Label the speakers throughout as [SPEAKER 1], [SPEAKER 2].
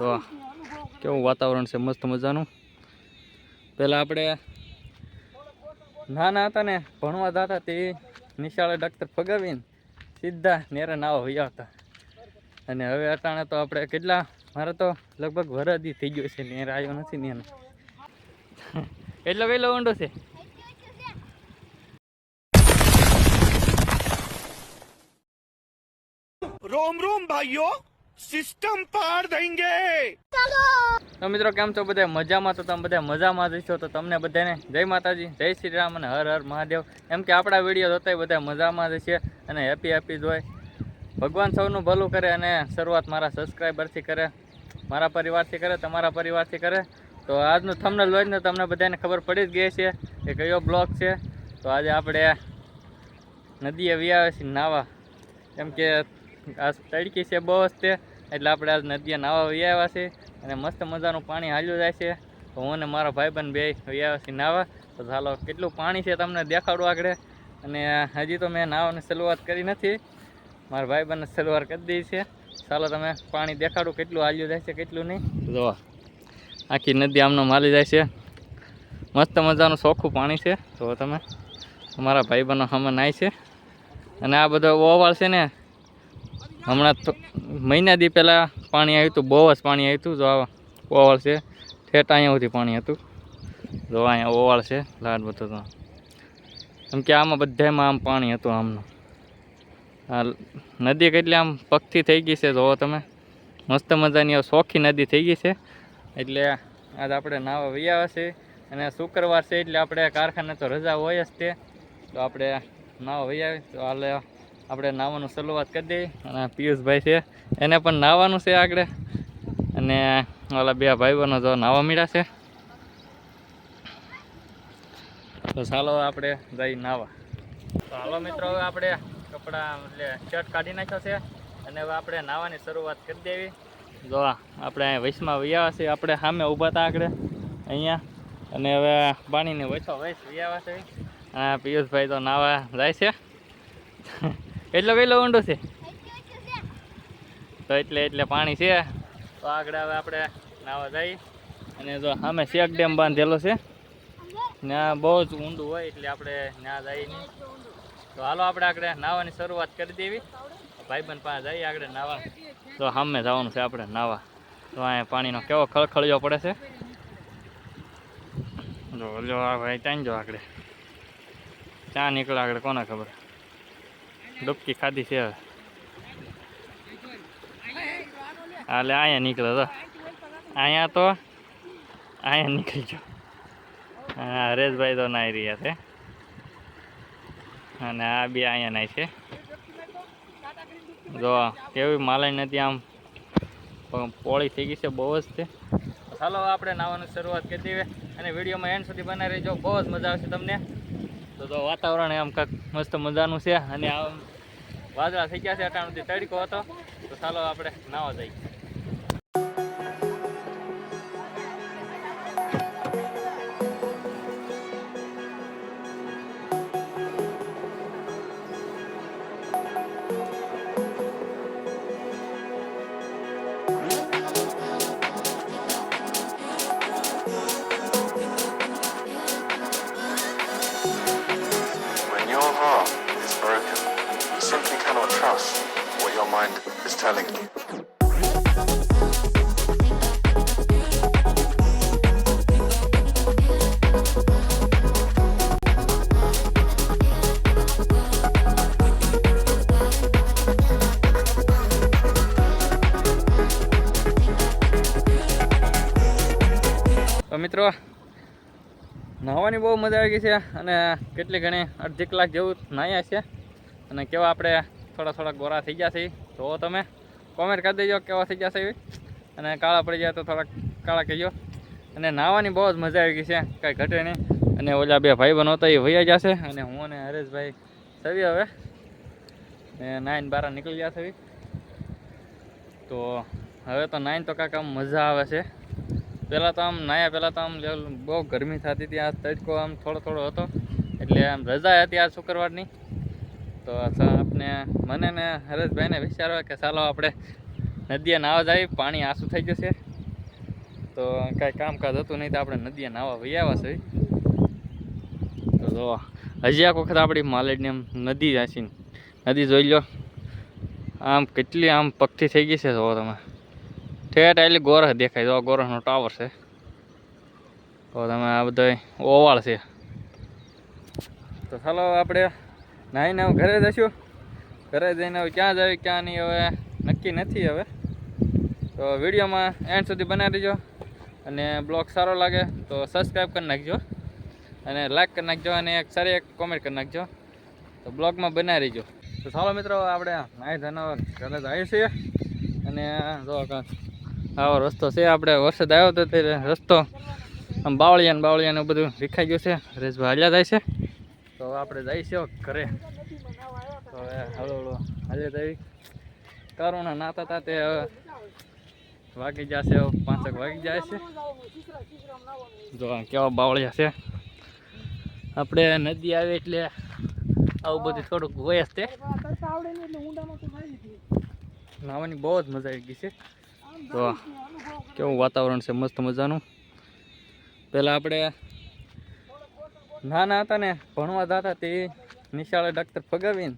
[SPEAKER 1] તો કેવું વાતાવરણ છે, મસ્ત મજાનું. પહેલાં આપણે નાના હતા ને, ભણવા જતા તે નિશાળે ડૉક્ટર ફગાવીને સીધા નેરે નાવા હોઈ હતા. અને હવે અટાણે તો આપણે કેટલા, મારે તો લગભગ વરદી થઈ ગયો છે, નેર આવ્યો નથી નેર. એટલો વહેલો ઊંડો છે?
[SPEAKER 2] રોમ રોમ ભાઈઓ સિસ્ટમ પાર દેંગે
[SPEAKER 1] તો મિત્રો, કેમ છો બધા? મજામાં તો તમે બધા મજામાં જ છો તો તમને બધાને જય માતાજી, જય શ્રી રામ અને હર હર મહાદેવ. એમ કે આપણા વીડિયો જોતા બધા મજામાં જ છે અને હેપી હેપી જ હોય. ભગવાન સૌનું ભલું કરે અને શરૂઆત મારા સબસ્ક્રાઈબરથી કરે, મારા પરિવારથી કરે, તમારા પરિવારથી કરે. તો આજનું થમને લોઈને તમને બધાને ખબર પડી જ ગઈ છે કે કયો બ્લોક છે. તો આજે આપણે નદીએ વિયાવે છે નાવા. કેમ કે આ તડકી છે બસ તે. એટલે આપણે આજ નદીએ નાવા વ્યાવ્યા છે અને મસ્ત મજાનું પાણી હાલ્યું જાય છે. હું અને મારા ભાઈબંધ બે વ્યાવ્યા છીએ નાવા. તો ચાલો, કેટલું પાણી છે તમને દેખાડું આગળ. અને હજી તો મેં નાવાની શરૂઆત કરી નથી. મારા ભાઈબંધને શરૂઆત કરી દીધી છે. ચાલો, તમે પાણી દેખાડું કેટલું હાલ્યું જાય છે, કેટલું નહીં. જો આખી નદી આમનો માલી જાય છે. મસ્ત મજાનું ચોખ્ખું પાણી છે. તો તમે અમારા ભાઈબંધનો હમણાં નાય છે. અને આ બધો ઓવાળ છે ને હમણાં મહિના દી પહેલાં પાણી આવ્યું હતું, બહુ જ પાણી આવ્યું હતું. જો આ ઓવાળ છે, ઠેઠ અહીંયા સુધી પાણી હતું. જો અહીંયા ઓવાળ છે, લાડ બધો તો. કેમ કે આમાં બધામાં આમ પાણી હતું આમનું. આ નદી કેટલી આમ પગથી થઈ ગઈ છે, જોવો તમે. મસ્ત મજાની શોખી નદી થઈ ગઈ છે. એટલે આજ આપણે નાવા વૈયા છે અને શુક્રવાર છે એટલે આપણે કારખાને તો રજા હોય જ તે. તો આપણે નાવા વૈયા તો હાલે આપણે નાવાનું શરૂઆત કરી દઈએ. અને પિયુષભાઈ છે, એને પણ નાવાનું છે આગળ. અને ઓલા બે ભાઈઓનો જો નાવા મીડા છે. તો ચાલો આપણે જઈ નાવા તો હાલો મિત્રો, હવે આપણે કપડાં એટલે શર્ટ કાઢી નાખ્યો છે. અને હવે આપણે નાવાની શરૂઆત કરી દેવી. જો આપણે અહીંયા વૈશમાં વૈયાવા છે, આપણે સામે ઊભા હતા આગળ, અહીંયા. અને હવે પાણીની વૈસો વૈશ વૈયાવા છે. અને પિયુષભાઈ તો નાવા જાય છે. એટલો કેટલો ઊંડો છે. તો એટલે એટલે પાણી છે. તો આગળ હવે આપણે નાવા જઈ. અને જો સામે શેક ડેમ બાંધેલો છે. ત્યાં બહુ જ ઊંડું હોય એટલે આપણે ત્યાં જઈએ નહીં. તો હાલો આપણે આગળ નાવાની શરૂઆત કરી દેવી. ભાઈબંધ પાસે જઈએ આગળ નાવા. તો સામે જવાનું છે આપણે નાવા. તો અહીંયા પાણીનો કેવો ખળખળિયો પડે છે. જો ભાઈ ત્યાં જો આગળ. ત્યાં નીકળે આગળ કોને ખબર? ડૂબકી ખાધી છે હવે. હાલે, અહીંયા નીકળ્યો તો. અહીંયા તો, અહીંયા નીકળી ગયો હા, હરેશભાઈ તો નાઈ રહ્યા છે. અને આ બી અહીંયા નાય છે. જો, કેવી માલાઈ નથી આમ. પોળી થઈ ગઈ છે, બહુ જ તે ચાલો આપણે નાવાની શરૂઆત કરી દઈએ. અને વિડીયોમાં એન્ડ સુધી બનાવી રહેજો. બહુ જ મજા આવશે તમને. તો વાતાવરણ એમ કાંક મસ્ત મજાનું છે. અને આ વાદળા થઈ ગયા છે. અટાણુથી તડકો હતો. તો ચાલો આપણે નાવા જઈએ.
[SPEAKER 3] Trust what your mind is telling you.
[SPEAKER 1] તો મિત્રો, નાહવાની બહુ મજા આવી ગઈ છે અને કેટલી ઘણી અડધી કલાક જેવું નાહ્યા છે અને કેવા આપણે થોડા થોડા ગોરા થઈ ગયા છે. તો તમે કોમેન્ટ કરી દેજો કેવા થઈ ગયા છે અને કાળા પડી જાય તો થોડાક કાળા કહેજો. અને નાહવાની બહુ જ મજા આવી ગઈ છે. કાંઈ ઘટે નહીં. અને ઓલા બે ભાઈ બનો હતા એ વૈયા જશે અને હું અને હરેશભાઈ સવી હવે. ને નાઈન બાર નીકળી ગયા છે તો હવે તો નાઈન તો કાંઈક આમ મજા આવે છે. પહેલાં તો આમ નાયા, પહેલાં તો આમ બહુ ગરમી થતી હતી. આ તડકો આમ થોડો થોડો હતો. એટલે આમ રજા હતી આ શુક્રવારની. તો આપણે મને ને હરેશભાઈને વિચારો કે ચાલો આપણે નદીએ નાવા જાય, પાણી આસું થઈ જશે. તો કાંઈ કામકાજ હતું નહીં તો આપણે નદીએ નાવા વહી આવ્યા છે તો જો, હજી એક વખત આપણી માલેડની આમ નદી જાસી નદી જોઈ લો આમ કેટલી આમ પગથી થઈ ગઈ છે જો તમે. ઠેઠ આટલી ગોરહ દેખાય, જો ગોરહનો ટાવર છે. તો તમે આ બધો ઓવાળ છે. તો ચાલો આપણે નાહીને હું ઘરે જશું ઘરે જઈને હવે ક્યાં જાય ક્યાં નહીં, હવે નક્કી નથી હવે. તો વિડીયોમાં એન્ડ સુધી બનાવી દેજો અને બ્લોગ સારો લાગે તો સબસ્ક્રાઈબ કરી નાખજો. અને લાઈક કરી નાખજો અને એક સારી એક કોમેન્ટ કરી નાખજો. તો બ્લોગમાં બનાવી રહીજો તો ચાલો મિત્રો, આપણે નાઈ જનાવર ઘરે જઈએ છીએ. અને જો આવો રસ્તો છે, આપણે વરસાદ આવ્યો હતો ત્યારે રસ્તો આમ બાવળિયા ને બાવળિયા ને બધું વિખાઈ ગયું છે. રેસ હાલ્યા જાય છે. તો આપણે જઈશું ઘરે. તો હવે હળો હળો હાલે જઈ કરુણા નાતા હતા તે વાગી જશે પાંચક વાગી જાય છે જો કેવા બાવળિયા છે. આપણે નદી આવે એટલે આવું બધું થોડુંક હોય જ તે. નાવાની બહુ જ મજા આવી ગઈ છે. તો કેવું વાતાવરણ છે, મસ્ત મજાનું. પહેલાં આપણે નાના હતા ને, ભણવા જતા તે નિશાળે ડૉક્ટર ફગાવીને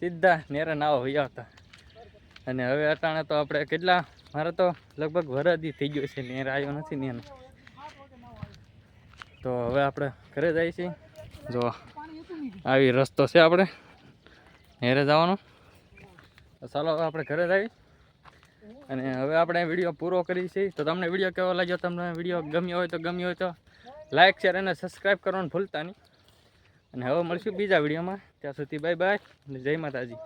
[SPEAKER 1] સીધા નેરે નાવા વયા હતા. અને હવે અટાણે તો આપણે કેટલા, મારે તો લગભગ વરદી થઈ ગયો છે, નેર આવ્યો નથી ને તો હવે આપણે ઘરે જઈએ છીએ. જો, આવી રસ્તો છે આપણે. નેરે જવાનો. ચાલો હવે આપણે ઘરે જઈએ. અને હવે આપણે વીડિયો પૂરો કરીએ છીએ. તો તમને વીડિયો કેવો લાગ્યો? તમને વીડિયો ગમ્યો હોય તો ગમ્યો હોય તો લાઇક શેર અને સબસ્ક્રાઈબ કરવાનું ભૂલતા નહીં. અને હવે મળશું બીજા વિડીયોમાં. ત્યાં સુધી બાય બાય અને જય માતાજી.